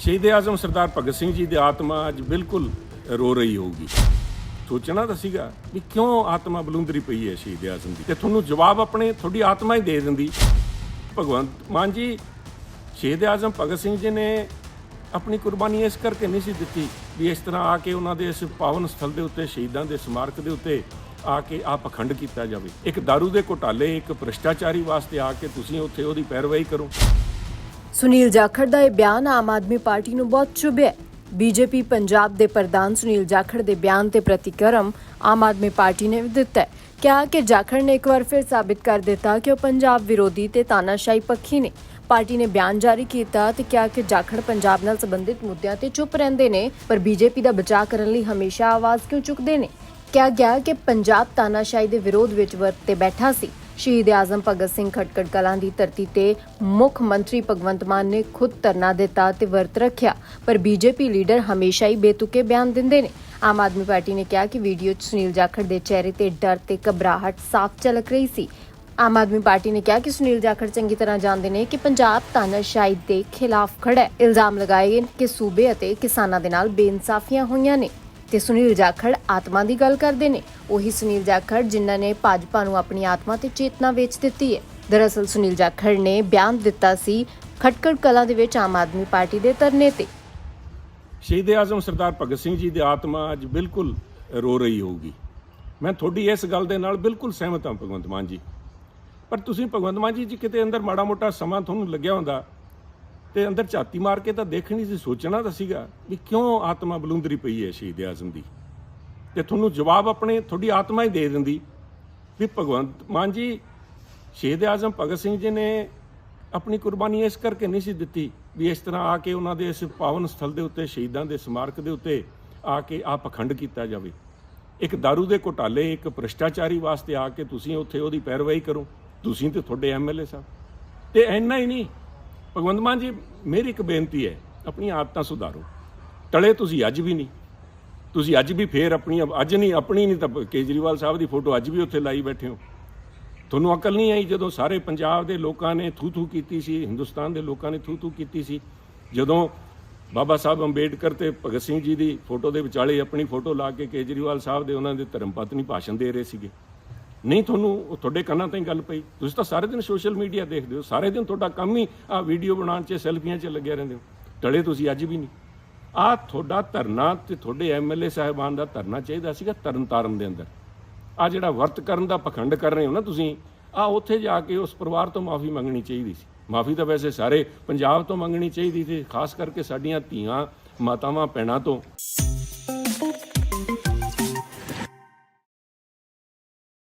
ਸ਼ਹੀਦ ਆਜ਼ਮ ਸਰਦਾਰ ਭਗਤ ਸਿੰਘ ਜੀ ਦੀ ਆਤਮਾ ਅੱਜ ਬਿਲਕੁਲ ਰੋ ਰਹੀ ਹੋਊਗੀ। ਸੋਚਣਾ ਤਾਂ ਸੀਗਾ ਵੀ ਕਿਉਂ ਆਤਮਾ ਬਲੁੰਦਰੀ ਪਈ ਹੈ ਸ਼ਹੀਦ ਆਜ਼ਮ ਦੀ। ਤੇ ਤੁਹਾਨੂੰ ਜਵਾਬ ਆਪਣੇ ਤੁਹਾਡੀ ਆਤਮਾ ਹੀ ਦੇ ਦਿੰਦੀ। ਭਗਵੰਤ ਮਾਨ ਜੀ, ਸ਼ਹੀਦ ਆਜ਼ਮ ਭਗਤ ਸਿੰਘ ਜੀ ਨੇ ਆਪਣੀ ਕੁਰਬਾਨੀ ਇਸ ਕਰਕੇ ਨਹੀਂ ਸੀ ਦਿੱਤੀ ਵੀ ਇਸ ਤਰ੍ਹਾਂ ਆ ਕੇ ਉਹਨਾਂ ਦੇ ਇਸ ਪਾਵਨ ਸਥਲ ਦੇ ਉੱਤੇ, ਸ਼ਹੀਦਾਂ ਦੇ ਸਮਾਰਕ ਦੇ ਉੱਤੇ ਆ ਕੇ ਆ ਪਖੰਡ ਕੀਤਾ ਜਾਵੇ। ਇੱਕ दारू ਦੇ ਘੁਟਾਲੇ, ਇੱਕ ਭ੍ਰਿਸ਼ਟਾਚਾਰੀ ਵਾਸਤੇ ਆ ਕੇ ਤੁਸੀਂ ਉੱਥੇ ਉਹਦੀ ਪੈਰਵਾਈ ਕਰੋ। ਸੁਨੀਲ ਜਾਖੜ ਦਾ ਇਹ ਬਿਆਨ ਆਮ ਆਦਮੀ ਪਾਰਟੀ ਨੂੰ ਬਹੁਤ ਚੁਭਿਆ ਬੀਜੇਪੀ ਪੰਜਾਬ ਦੇ ਪ੍ਰਧਾਨ ਸੁਨੀਲ ਜਾਖੜ ਦੇ ਬਿਆਨ ਤੇ ਪ੍ਰਤੀਕਰਮ ਆਮ ਆਦਮੀ ਪਾਰਟੀ ਨੇ ਦਿੱਤਾ ਕਿਹਾ ਕਿ ਜਾਖੜ ਨੇ ਇੱਕ ਵਾਰ ਫਿਰ ਸਾਬਿਤ ਕਰ ਦਿੱਤਾ ਕਿ ਉਹ ਪੰਜਾਬ ਵਿਰੋਧੀ ਤੇ ਤਾਨਾਸ਼ਾਹੀ ਪੱਖੀ ਨੇ। ਪਾਰਟੀ ਨੇ ਬਿਆਨ ਜਾਰੀ ਕੀਤਾ ਤੇ ਕਿਹਾ ਕਿ ਜਾਖੜ ਪੰਜਾਬ ਨਾਲ ਸੰਬੰਧਿਤ ਮੁੱਦਿਆਂ ਤੇ ਚੁੱਪ ਰਹਿੰਦੇ ਨੇ, ਪਰ ਬੀਜੇਪੀ ਦਾ ਬਚਾਅ ਕਰਨ ਲਈ ਹਮੇਸ਼ਾ ਆਵਾਜ਼ ਕਿਉਂ ਚੁੱਕਦੇ ਨੇ? ਕਿਹਾ ਗਿਆ ਕਿ ਪੰਜਾਬ ਤਾਨਾਸ਼ਾਹੀ ਦੇ ਵਿਰੋਧ ਵਿੱਚ ਵਰਤੇ ਬੈਠਾ ਸੀ। ਸ਼ਹੀਦ ਆਜ਼ਮ ਭਗਤ ਸਿੰਘ ਖਟਕੜ ਕਲਾਂ ਦੀ ਧਰਤੀ ਤੇ ਮੁੱਖ ਮੰਤਰੀ ਭਗਵੰਤ ਮਾਨ ਨੇ ਖੁਦ ਧਰਨਾ ਦਿੱਤਾ ਤੇ ਵਰਤ ਰੱਖਿਆ। ਪਰ ਬੀਜੇਪੀ ਲੀਡਰ ਹਮੇਸ਼ਾ ਹੀ ਬੇਤੁਕੇ ਬਿਆਨ ਦਿੰਦੇ ਨੇ। ਆਮ ਆਦਮੀ ਪਾਰਟੀ ਨੇ ਕਿਹਾ ਕਿ ਵੀਡੀਓ 'ਚ ਸੁਨੀਲ ਜਾਖੜ ਦੇ ਚਿਹਰੇ ਤੇ ਡਰ ਤੇ ਘਬਰਾਹਟ ਸਾਫ਼ ਝਲਕ ਰਹੀ ਸੀ। ਆਮ ਆਦਮੀ ਪਾਰਟੀ ਨੇ ਕਿਹਾ ਕਿ ਸੁਨੀਲ ਜਾਖੜ ਚੰਗੀ ਤਰ੍ਹਾਂ ਜਾਣਦੇ ਨੇ ਕਿ ਪੰਜਾਬ ਤਾਨਾਸ਼ਾਹੀ ਦੇ ਖਿਲਾਫ ਖੜਾ ਹੈ। ਇਲਜ਼ਾਮ ਲਗਾਏ ਕਿ ਸੂਬੇ ਅਤੇ ਕਿਸਾਨਾਂ ਦੇ ਨਾਲ ਬੇਇਨਸਾਫੀਆਂ ਹੋਈਆਂ ਨੇ। ਤੇ ਸੁਨੀਲ ਜਾਖੜ ਆਤਮਾ ਦੀ ਗੱਲ ਕਰਦੇ ਨੇ। ਉਹੀ ਸੁਨੀਲ ਜਾਖੜ ਜਿਨ੍ਹਾਂ ਨੇ ਭਾਜਪਾ ਨੂੰ ਆਪਣੀ ਆਤਮਾ ਤੇ ਚੇਤਨਾ ਵੇਚ ਦਿੱਤੀ ਹੈ। ਦਰਅਸਲ ਸੁਨੀਲ ਜਾਖੜ ਨੇ ਬਿਆਨ ਦਿੱਤਾ ਸੀ ਖਟਕੜ ਕਲਾਂ ਦੇ ਵਿੱਚ ਆਮ ਆਦਮੀ ਪਾਰਟੀ ਦੇ ਧਰਨੇ ਤੇ। ਸ਼ਹੀਦ ਆਜ਼ਮ ਸਰਦਾਰ ਭਗਤ ਸਿੰਘ ਜੀ ਦੀ ਆਤਮਾ ਅੱਜ ਬਿਲਕੁਲ ਰੋ ਰਹੀ ਹੋਊਗੀ। ਮੈਂ ਤੁਹਾਡੀ ਇਸ ਗੱਲ ਦੇ ਨਾਲ ਬਿਲਕੁਲ ਸਹਿਮਤ ਹਾਂ ਭਗਵੰਤ ਮਾਨ ਜੀ। ਪਰ ਤੁਸੀਂ ਭਗਵੰਤ ਮਾਨ ਜੀ ਜੀ ਕਿਤੇ ਅੰਦਰ ਮਾੜਾ ਮੋਟਾ ਸਮਾਂ ਤੁਹਾਨੂੰ ਲੱਗਿਆ ਹੁੰਦਾ ਤੇ ਅੰਦਰ ਝਾਤੀ ਮਾਰ ਕੇ ਤਾਂ ਦੇਖਣੀ ਸੀ, ਸੋਚਣਾ ਤਾਂ ਸੀਗਾ ਵੀ ਕਿਉਂ ਆਤਮਾ ਬਲੁੰਦਰੀ ਪਈ ਹੈ ਸ਼ਹੀਦ ਆਜ਼ਮ ਦੀ। ਤੇ ਤੁਹਾਨੂੰ ਜਵਾਬ ਆਪਣੇ, ਤੁਹਾਡੀ ਆਤਮਾ ਹੀ ਦੇ ਦਿੰਦੀ ਵੀ ਭਗਵੰਤ ਮਾਨ ਜੀ, ਸ਼ਹੀਦ ਆਜ਼ਮ ਭਗਤ ਸਿੰਘ ਜੀ ਨੇ ਆਪਣੀ ਕੁਰਬਾਨੀ ਇਸ ਕਰਕੇ ਨਹੀਂ ਸੀ ਦਿੱਤੀ ਵੀ ਇਸ ਤਰ੍ਹਾਂ ਆ ਕੇ ਉਹਨਾਂ ਦੇ ਇਸ ਪਾਵਨ ਸਥਲ ਦੇ ਉੱਤੇ, ਸ਼ਹੀਦਾਂ ਦੇ ਸਮਾਰਕ ਦੇ ਉੱਤੇ ਆ ਕੇ ਆ ਪਖੰਡ ਕੀਤਾ ਜਾਵੇ। ਇੱਕ दारू ਦੇ ਘੁਟਾਲੇ, ਇੱਕ ਭ੍ਰਿਸ਼ਟਾਚਾਰੀ ਵਾਸਤੇ ਆ ਕੇ ਤੁਸੀਂ ਉੱਥੇ ਉਹਦੀ ਪੈਰਵਾਈ ਕਰੋ। ਤੁਸੀਂ ਤੇ ਤੁਹਾਡੇ ਐਮਐਲਏ ਸਾਹਿਬ। ਤੇ ਇੰਨਾ ਹੀ ਨਹੀਂ ਭਗਵੰਤ ਮਾਨ ਜੀ, ਮੇਰੀ ਇੱਕ ਬੇਨਤੀ ਹੈ, ਆਪਣੀਆਂ ਆਦਤਾਂ ਸੁਧਾਰੋ। ਟਲੇ ਤੁਸੀਂ ਅੱਜ ਵੀ ਨਹੀਂ। ਤੁਸੀਂ ਅੱਜ ਵੀ ਫੇਰ ਆਪਣੀ, ਅੱਜ ਨਹੀਂ, ਆਪਣੀ ਨਹੀਂ ਤਾਂ ਕੇਜਰੀਵਾਲ ਸਾਹਿਬ ਦੀ ਫੋਟੋ ਅੱਜ ਵੀ ਉੱਥੇ ਲਾਈ ਬੈਠੇ ਹੋ। ਤੁਹਾਨੂੰ ਅਕਲ ਨਹੀਂ ਆਈ ਜਦੋਂ ਸਾਰੇ ਪੰਜਾਬ ਦੇ ਲੋਕਾਂ ਨੇ ਥੂ ਥੂ ਕੀਤੀ ਸੀ, ਹਿੰਦੁਸਤਾਨ ਦੇ ਲੋਕਾਂ ਨੇ ਥੂ ਥੂ ਕੀਤੀ ਸੀ। ਜਦੋਂ ਬਾਬਾ ਸਾਹਿਬ ਅੰਬੇਡਕਰ ਤੇ ਭਗਤ ਸਿੰਘ ਜੀ ਦੀ ਫੋਟੋ ਦੇ ਵਿਚਾਲੇ ਆਪਣੀ ਫੋਟੋ ਲਾ ਕੇ ਕੇਜਰੀਵਾਲ ਸਾਹਿਬ ਦੇ ਉਹਨਾਂ ਦੇ ਧਰਮ ਪਤਨੀ ਭਾਸ਼ਣ ਦੇ ਰਹੇ ਸੀਗੇ। ਨਹੀਂ, ਤੁਹਾਨੂੰ ਉਹ ਤੁਹਾਡੇ ਕੰਨਾਂ ਤੇ ਹੀ ਗੱਲ ਪਈ। ਤੁਸੀਂ ਤਾਂ ਸਾਰੇ ਦਿਨ ਸੋਸ਼ਲ ਮੀਡੀਆ ਦੇਖਦੇ ਹੋ। ਸਾਰੇ ਦਿਨ ਤੁਹਾਡਾ ਕੰਮ ਹੀ ਆ ਵੀਡੀਓ ਬਣਾਉਣ 'ਚ, ਸੈਲਫੀਆਂ 'ਚ ਲੱਗਿਆ ਰਹਿੰਦੇ ਹੋ। ਟਲੇ ਤੁਸੀਂ ਅੱਜ ਵੀ ਨਹੀਂ। ਆ ਤੁਹਾਡਾ ਧਰਨਾ ਤੇ ਤੁਹਾਡੇ ਐਮਐਲਏ ਸਾਹਿਬਾਨ ਦਾ ਧਰਨਾ ਚਾਹੀਦਾ ਸੀਗਾ ਤਰਨਤਾਰਨ ਦੇ ਅੰਦਰ। ਆ ਜਿਹੜਾ ਵਰਤ ਕਰਨ ਦਾ ਪਖੰਡ ਕਰ ਰਹੇ ਹੋ ਨਾ ਤੁਸੀਂ, ਆ ਉੱਥੇ ਜਾ ਕੇ ਉਸ ਪਰਿਵਾਰ ਤੋਂ ਮਾਫੀ ਮੰਗਣੀ ਚਾਹੀਦੀ ਸੀ। ਮਾਫੀ ਤਾਂ ਵੈਸੇ ਸਾਰੇ ਪੰਜਾਬ ਤੋਂ ਮੰਗਣੀ ਚਾਹੀਦੀ ਸੀ, ਖਾਸ ਕਰਕੇ ਸਾਡੀਆਂ ਧੀਆਂ, ਮਾਤਾਵਾਂ, ਭੈਣਾਂ ਤੋਂ।